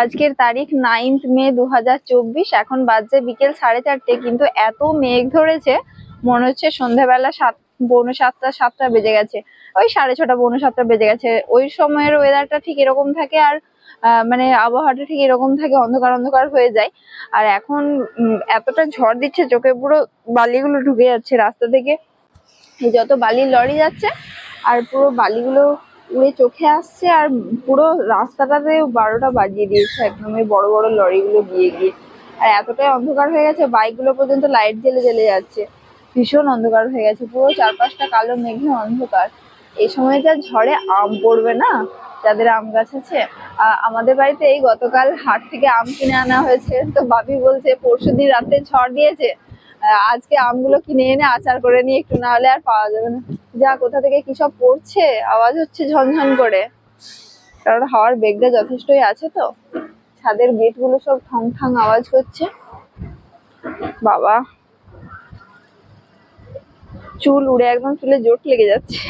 আজকের তারিখ নাইন্থ মে দু হাজার চব্বিশ। এখন বাজছে বিকেল সাড়ে চারটে, কিন্তু এত মেঘ ধরেছে, মনে হচ্ছে সন্ধ্যাবেলা সাত, পৌনে সাতটা সাতটা বেজে গেছে। ওই সাড়ে ছটা, পৌনে সাতটা বেজে গেছে। ওই সময়ের ওয়েদারটা ঠিক এরকম থাকে আর মানে আবহাওয়াটা ঠিক এরকম থাকে, অন্ধকার অন্ধকার হয়ে যায়। আর এখন এতটা ঝড় দিচ্ছে, চোখে পুরো বালিগুলো ঢুকে যাচ্ছে রাস্তা থেকে। যত বালির লরি যাচ্ছে, আর পুরো বালিগুলো উড়ে চোখে আসছে আর পুরো রাস্তাটাতে বারোটা বাজিয়ে দিয়েছে একদম এই বড় বড় লরিগুলো গিয়ে গিয়ে। আর এতটাই অন্ধকার হয়ে গেছে, বাইকগুলো পর্যন্ত লাইট জ্বেলে জ্বেলে যাচ্ছে। ভীষণ অন্ধকার হয়ে গেছে, পুরো চারপাশটা কালো মেঘে, অন্ধকার। এই সময় যা ঝড়ে আম পড়বে না? যাদের আম গাছ আছে। আমাদের বাড়িতে এই গতকাল হাট থেকে আম কিনে আনা হয়েছে। তো বাপি বলছে, পরশু দিন রাতে ঝড় দিয়েছে। আজকে আমগুলো কিনে এনে আচার করে নিয়ে একটু না হলে আর পাওয়া যাবে না। যা কোথা থেকে কি সব পড়ছে? আওয়াজ হচ্ছে ঝনঝন করে। কারণ হাওয়ার বেগটা যথেষ্টই আছে তো। ছাদের গেটগুলো সব ঠং ঠং আওয়াজ করছে। বাবা। চুল উড়ে একদম চুলে জোট লেগে যাচ্ছে।